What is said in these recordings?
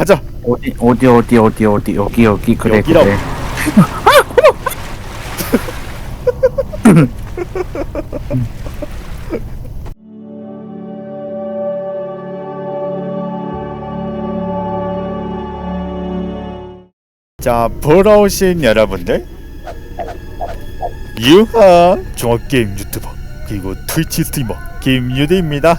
가자. 어디 어디 어디 어디 어디 여기 여기 그래 여기라고. 그래 자, 보러 오신 여러분들. 유하 종합게임 유튜버 그리고 트위치 스트리머 김유대입니다.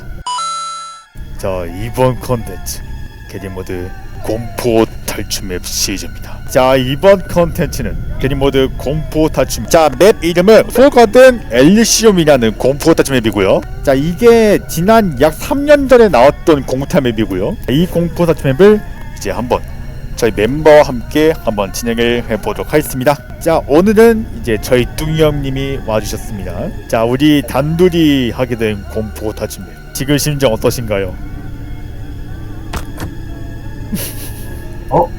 자, 이번 컨텐츠 게리모드 공포 탈출 맵 시리즈입니다. 자, 이번 컨텐츠는 게리모드 공포 탈출 자, 맵 이름은 포거든 엘리시움이라는 공포 탈출 맵이고요. 자, 이게 지난 약 3년 전에 나왔던 공포 탈출 맵이고요. 이 공포 탈출 맵을 이제 한번 저희 멤버와 함께 한번 진행을 해보도록 하겠습니다. 자 오늘은 이제 저희 뚱이 형님이 와주셨습니다. 자 우리 단둘이 하게 된 공포 타주맵 지금 심정 어떠신가요? 어?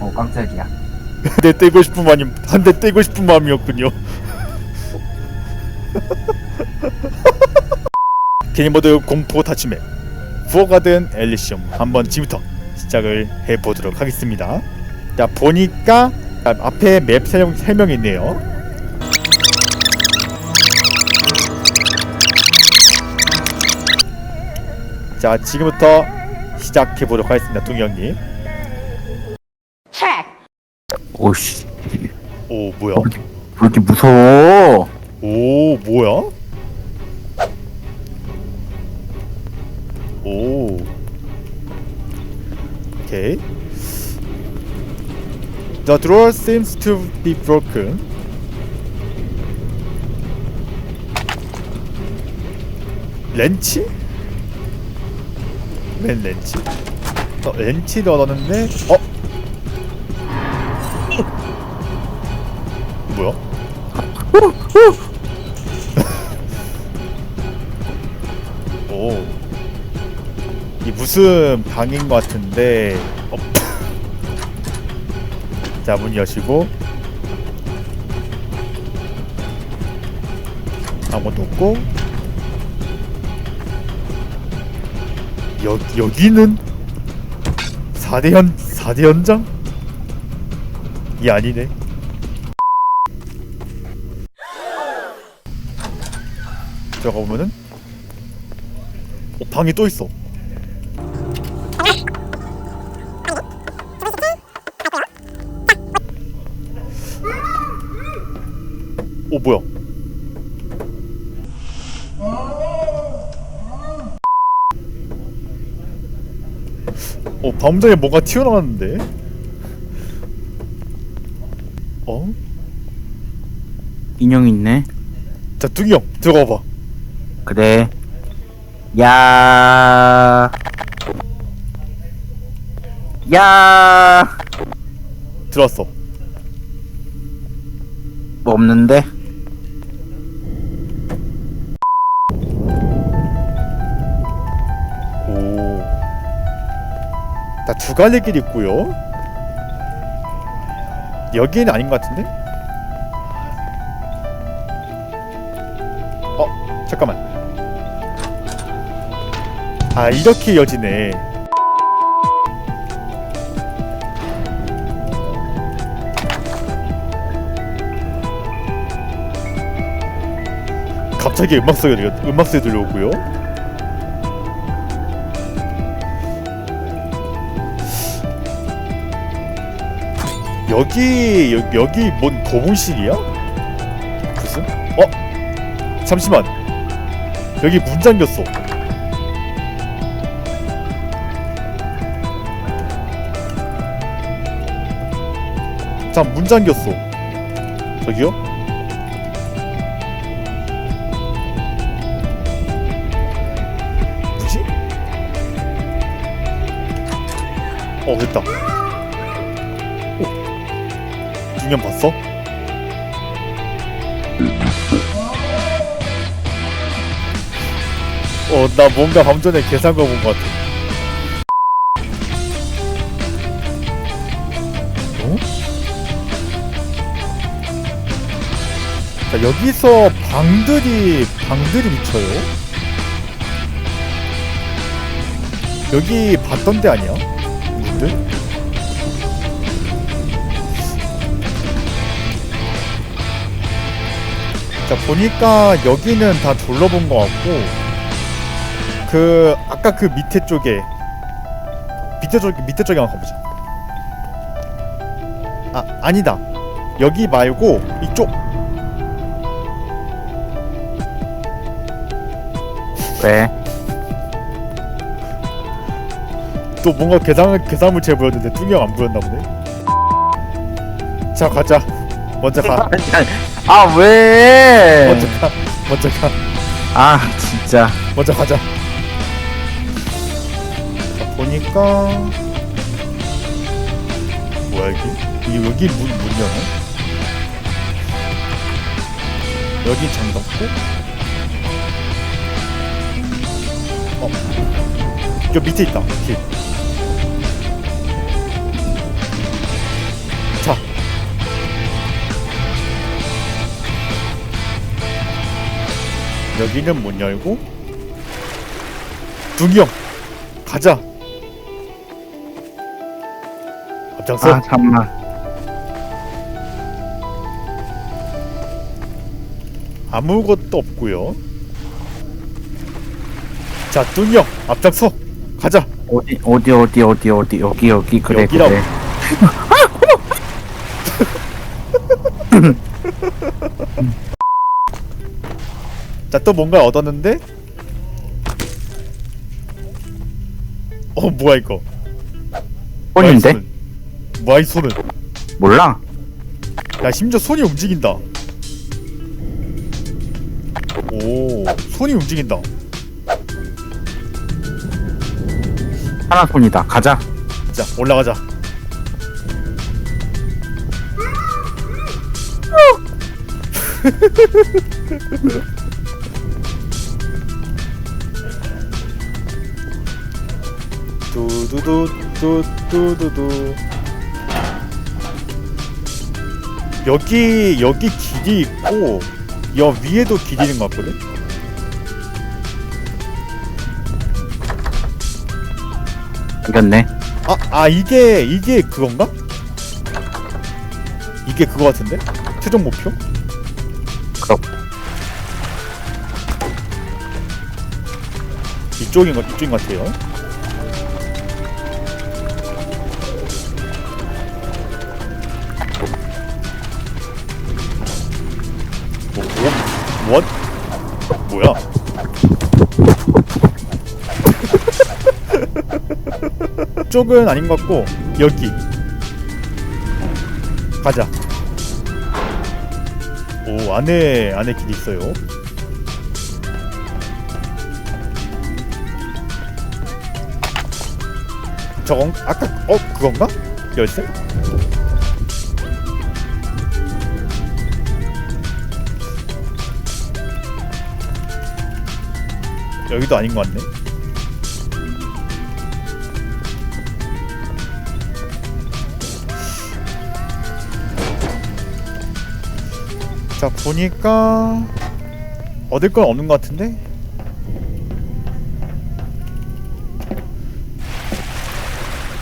어 깜짝이야 한대 떼고 싶은 마음이 한대 떼고 싶은 마음이었군요. 게임모드 공포 타치맵 부어가든 엘리시움 한번 지금부터 시작을 해보도록 하겠습니다. 자 보니까 아, 앞에 맵 설명, 설명이 있네요. 자 지금부터 시작해 보도록 하겠습니다, 뚱이 형님. 오씨 오 뭐야? 왜 이렇게 무서워 오 뭐야? 오 오케이 The drawer seems to be broken 렌치? 웬 렌치? 어, 렌치를 얻었는데 어? 뭐야? 오. 이 무슨 방인 것 같은데. 어. 자, 문 여시고. 아무것도 없고. 여, 여기는 4대 현, 4대 현장? 이 아니네. 들어가 보면은 어, 방이 또 있어. 오 뭐야? 어 밤전에 뭔가 튀어나왔는데? 어? 인형 있네 자 뚱이 형 들어가 봐. 그래 야 야, 들어왔어. 뭐 없는데? 다두 갈래 길 있고요. 여기는 아닌 것 같은데? 어, 잠깐만. 아, 이렇게 이어지네. 갑자기 음악 소리 들려, 음악 소리 들려오고요. 여기 여, 여기 뭔 고문실이야? 무슨? 어? 잠시만 여기 문 잠겼어 잠문 잠겼어 저기요? 뭐지? 어 됐다 중년 봤어? 어, 나 뭔가 밤 전에 계산거 본 것 같아. 어? 자, 여기서 방들이, 방들이 미쳐요? 여기 봤던 데 아니야? 분들? 자 보니까 여기는 다 둘러본 것 같고 그 아까 그 밑에 쪽에 밑에 쪽 밑에 쪽에 한번 가보자. 아 아니다 여기 말고 이쪽 왜? 또 뭔가 계산 계산물 제 보였는데 뚱이 형안 보였나 보네. 자 가자. 먼저 가. 아 왜? 먼저 가. 먼저 가. 아 진짜. 먼저 가자. 자, 보니까 뭐야 여기? 이 여기 문, 문 여네? 여기 잠갔고 어. 저 밑에 있다. 길. 자. 여기는 문 열고 둥이 형 가자 앞장서 아 잠만. 아무것도 없고요 자 둥이 형 앞장서 가자 어디 어디 어디 어디 어디 여기 여기 그래 여기라고. 그래. 자 또 뭔가 얻었는데 어 뭐야 이거 폰인데? 뭐야 이 손은 몰라. 야 심지어 손이 움직인다 오 손이 움직인다 하나 손이다. 가자. 자 올라가자 두두두 두두두두 여기 여기 길이 있고 여 위에도 길이 있는 것 같거든 이겼네. 아, 아 이게 이게 그건가? 이게 그거 같은데? 최종 목표? 그럼. 이쪽인 것 이쪽인 것 같아요. 뭐? 뭐야? 쪽은 아닌 것 같고 여기 가자. 오 안에 안에 길이 있어요. 저건 아까 어 그건가? 열쇠? 여기도 아닌 것 같네. 자 보니까 얻을 건 없는 것 같은데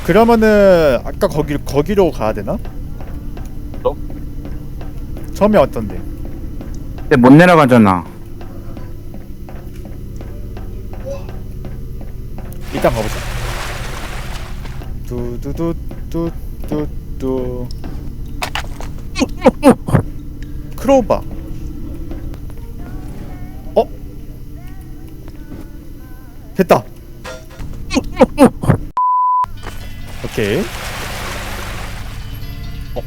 그러면은 아까 거기 거기로 가야 되나? 또? 처음에 왔던데 근데 못 내려가잖아. 일단 가보자. 두두두두두두 크로바. 어? 됐다. 오케이. 어.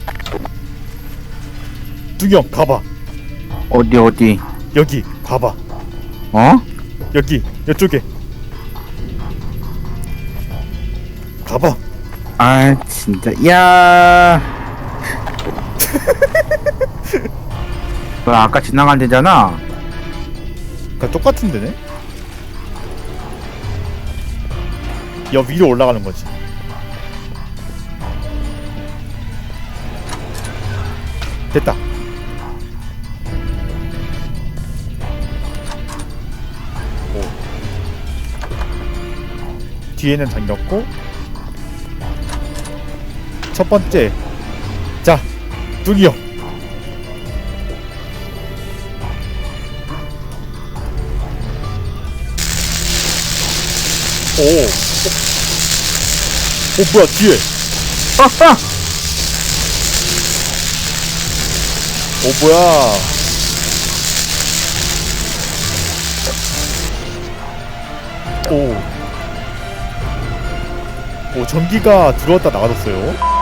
두경 가봐. 어디 어디? 여기 가봐. 어? 여기 이쪽에. 가봐. 아 진짜 야. 그 아까 지나간 데잖아. 그냥 똑같은 데네? 여 위로 올라가는 거지. 됐다. 오. 뒤에는 당겼고 첫 번째 자 둥이요 오. 오, 어, 뭐야, 뒤에. 아하. 오 어, 뭐야. 오. 오 전기가 들어왔다 나갔었어요.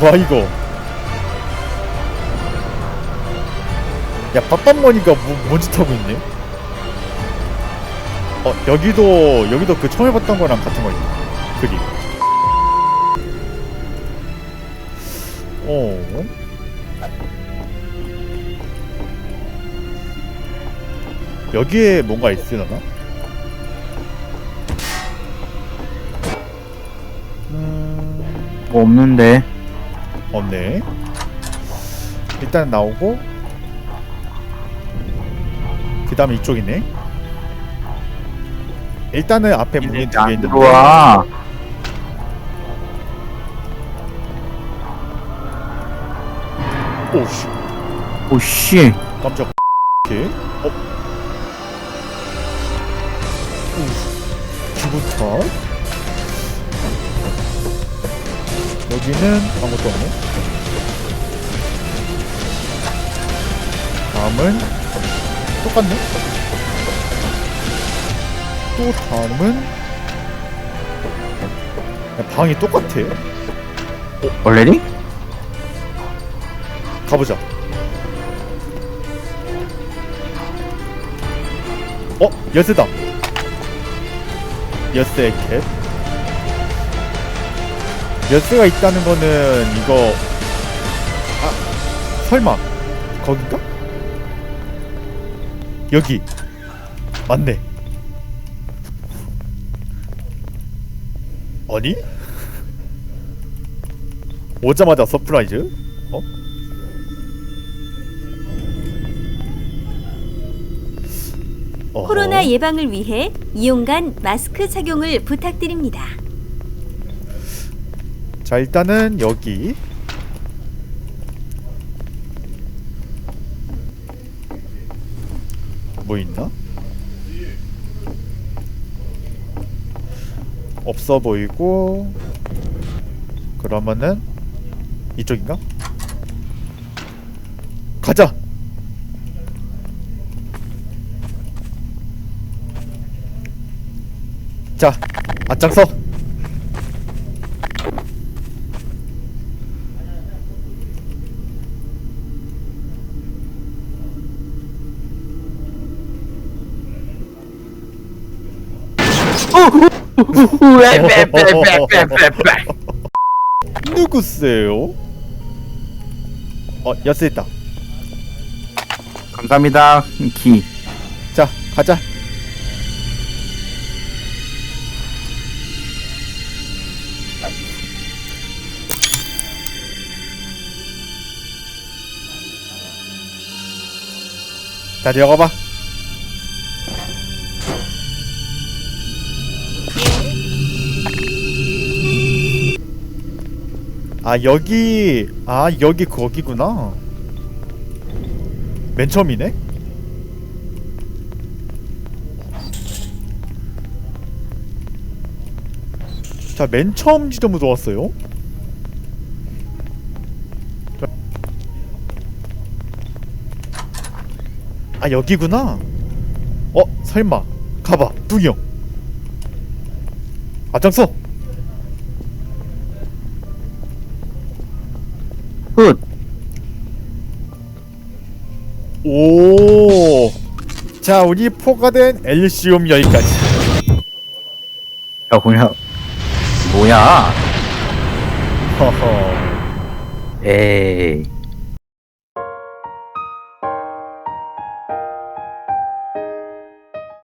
뭐야 이거? 야 빠빰머니가 뭐, 뭔짓 하고 있네? 어 여기도 여기도 그 처음 해봤던 거랑 같은 거 있네. 그림. 어? 여기에 뭔가 있으려나? 음... 뭐 없는데. 없네. 일단 나오고 그 다음에 이쪽이네. 일단은 앞에 문이 두개안 있는데 들어와. 오씨 오씨. 깜짝 오케이 어? 오 기부터 여기는 아무것도 없네 다음은 똑같네 또 다음은 야, 방이 똑같아 원래니? 가보자. 어? 열쇠다. 열쇠 캣. 열쇠가 있다는 거는 이거 아 설마 거긴가? 여기 맞네. 아니? 오자마자 서프라이즈? 어? 코로나 예방을 위해 이용간 마스크 착용을 부탁드립니다. 자 일단은 여기 뭐 있나? 없어 보이고 그러면은 이쪽인가? 가자. 자, 앞장서. 누구세요? 어, 열쇠 있다. 감사합니다. 키. 자, 가자. 자, 들어가 봐. 아, 여기 아, 여기 거기구나. 맨 처음이네. 자, 맨 처음 지점으로 왔어요. 자. 아, 여기구나. 어, 설마. 가봐. 뚱이 형. 앞장서. 끝. 오. 자, 우리 포가 된 엘시움 여기까지. 야, 그냥. 뭐야? 허허. 에이.